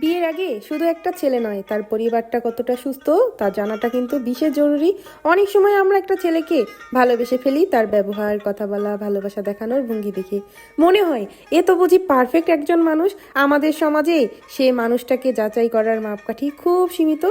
বিয়ের আগে শুধু একটা ছেলে নয়, তার পরিবারটা কতটা সুস্থ তা জানাটা কিন্তু বিশেষ জরুরি। অনেক সময় আমরা একটা ছেলেকে ভালোবেসে ফেলি, তার ব্যবহার, কথা বলা, ভালোবাসা দেখানোর ভঙ্গি দেখে। মনে হয়, এ তো বুঝি পারফেক্ট একজন মানুষ। আমাদের সমাজে সে মানুষটাকে যাচাই করার মাপকাঠি খুব সীমিত।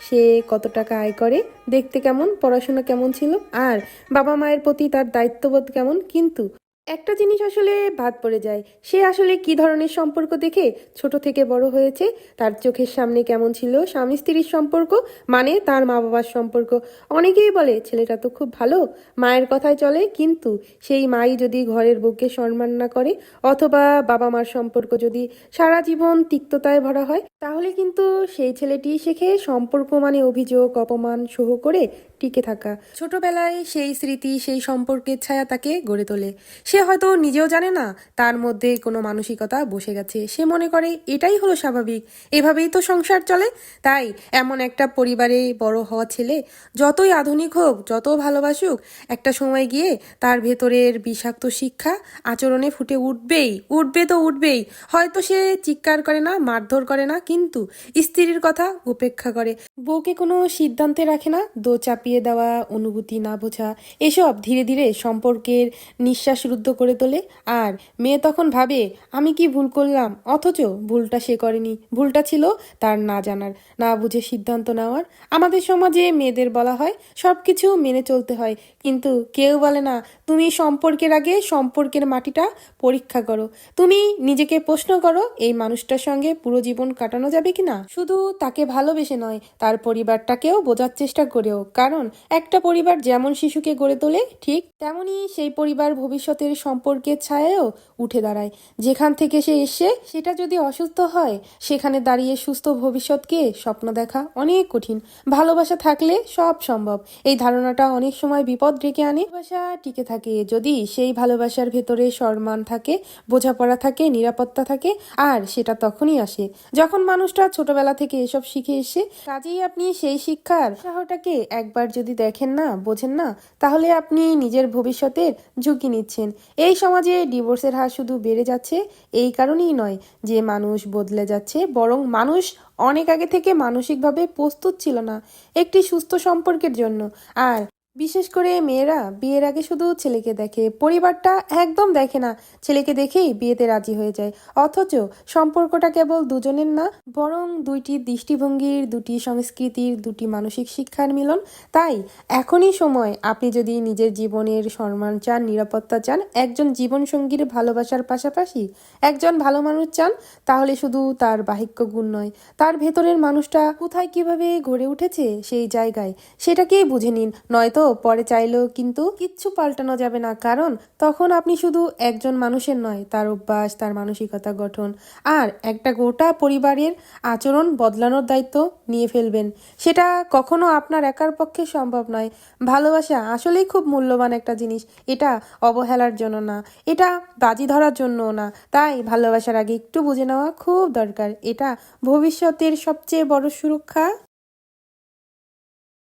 সে কত টাকা আয় করে, দেখতে কেমন, পড়াশোনা কেমন ছিল, আর বাবা মায়ের প্রতি তার দায়িত্ববোধ কেমন, কিন্তু একটা জিনিস আসলে বাদ পড়ে যায়। সে আসলে কি ধরনের সম্পর্ক দেখে ছোট থেকে বড় হয়েছে, তার চোখের সামনে কেমন ছিল স্বামী স্ত্রীর সম্পর্ক মানে তার মা বাবার সম্পর্ক। অনেকেই বলে, ছেলেটা তো খুব ভালো, মায়ের কথায় চলে, কিন্তু সেই মাই যদি ঘরের বউকে সম্মান না করে, অথবা বাবা মার সম্পর্ক যদি সারা জীবন তিক্ততায় ভরা হয়, তাহলে কিন্তু সেই ছেলেটি শেখে সম্পর্ক মানে অভিযোগ, অপমান, সহ করে টিকে থাকা। ছোটবেলায় সেই স্মৃতি, সেই সম্পর্কের ছায়া তাকে গড়ে তোলে। সে হয়তো নিজেও জানে না, তার মধ্যে কোনো মানসিকতা বসে গেছে। সে মনে করে, এটাই হলো স্বাভাবিক। এভাবেই তো সংসার চলে। তাই এমন একটা পরিবারে বড় হওয়া ছেলে যতই আধুনিক হোক, যত ভালোবাসুক, একটা সময় গিয়ে তার ভেতরের বিষাক্ত শিক্ষা আচরণে ফুটে উঠবেই। উঠবে তো উঠবেই। হয়তো সে চিৎকার করে না, মারধর করে না, কিন্তু স্ত্রীর কথা উপেক্ষা করে। বউকে কোনো সিদ্ধান্তে রাখে না দো চাপিয়ে দেওয়া, অনুভূতি না বোঝা, এসব ধীরে ধীরে সম্পর্কের নিঃশ্বাস রুদ্ধ করে তোলে। আর মেয়ে তখন ভাবে, আমি কি ভুল করলাম? অথচ ভুলটা সে করেনি। ভুলটা ছিল তার না জানার, না বুঝে সিদ্ধান্ত নেওয়ার। আমাদের সমাজে মেয়েদের বলা হয় সব কিছু মেনে চলতে হয়। কিন্তু কেউ বলে না, তুমি সম্পর্কের আগে সম্পর্কের মাটিটা পরীক্ষা করো। তুমি নিজেকে প্রশ্ন করো, এই মানুষটার সঙ্গে পুরো জীবন কাটানো যাবে কি না শুধু তাকে ভালোবেসে নয়, তার পরিবারটাকেও বোঝার চেষ্টা করেও। কারণ একটা পরিবার যেমন শিশুকে গড়ে তোলে, ঠিক তেমনই সেই পরিবার ভবিষ্যতের সম্পর্কের ছায়ায়ও উঠে দাঁড়ায়। যেখান থেকে সে এসে সেটা যদি অসুস্থ হয়, সেখানে দাঁড়িয়ে সুস্থ ভবিষ্যৎকে স্বপ্ন দেখা অনেক কঠিন। ভালোবাসা থাকলে সব সম্ভব। এই ধারণাটা অনেক সময় বিপদ ডেকে আনে। ভালোবাসা টিকে থাকে যদি সেই ভালোবাসার ভেতরে সম্মান থাকে, বোঝাপড়া থাকে, নিরাপত্তা থাকে, আর সেটা তখনই আসে। যখন মানুষটা ছোটবেলা থেকে এসব শিখে এসে কাজেই আপনি সেই শিক্ষার উৎসাহটাকে একবার যদি দেখেন না, বোঝেন না, তাহলে আপনি নিজের ভবিষ্যতের ঝুঁকি নিচ্ছেন। এই সমাজে ডিভোর্সের হার শুধু বেড়ে যাচ্ছে, এই কারণেই নয় যে মানুষ বদলে যাচ্ছে, বরং মানুষ অনেক আগে থেকে মানসিকভাবে প্রস্তুত ছিল না, একটি সুস্থ সম্পর্কের জন্য। আর বিশেষ করে মেয়েরা, বিয়ের আগে শুধু ছেলেকে দেখে। পরিবারটা একদম দেখে না, ছেলেকে দেখেই বিয়েতে রাজি হয়ে যায়। অথচ সম্পর্কটা কেবল দুজনের না, বরং দুইটি দৃষ্টিভঙ্গির, দুটি সংস্কৃতির, দুটি মানসিক শিক্ষার মিলন। তাই এখনই সময়, আপনি যদি নিজের জীবনের সম্মান চান, নিরাপত্তা চান, একজন জীবনসঙ্গীর ভালোবাসার পাশাপাশি একজন ভালো মানুষ চান, তাহলে শুধু তার বাহিক্য গুণ নয়, তার ভেতরের মানুষটা কোথায় কীভাবে গড়ে উঠেছে সেই জায়গায়, সেটাকেই বুঝে নিন। নয়তো পরে চাইলেও কিন্তু কিচ্ছু পাল্টানো যাবে না। কারণ তখন আপনি শুধু একজন মানুষের নয়, তার অভ্যাস, তার মানসিকতা গঠন আর একটা গোটা পরিবারের আচরণ বদলানোর দায়িত্ব নিয়ে ফেলবেন। সেটা কখনো আপনার একার পক্ষে সম্ভব নয়। ভালোবাসা আসলেই খুব মূল্যবান একটা জিনিস। এটা অবহেলার জন্য না, এটা বাজি ধরার জন্যও না। তাই ভালোবাসার আগে একটু বুঝে নেওয়া খুব দরকার। এটা ভবিষ্যতের সবচেয়ে বড় সুরক্ষা।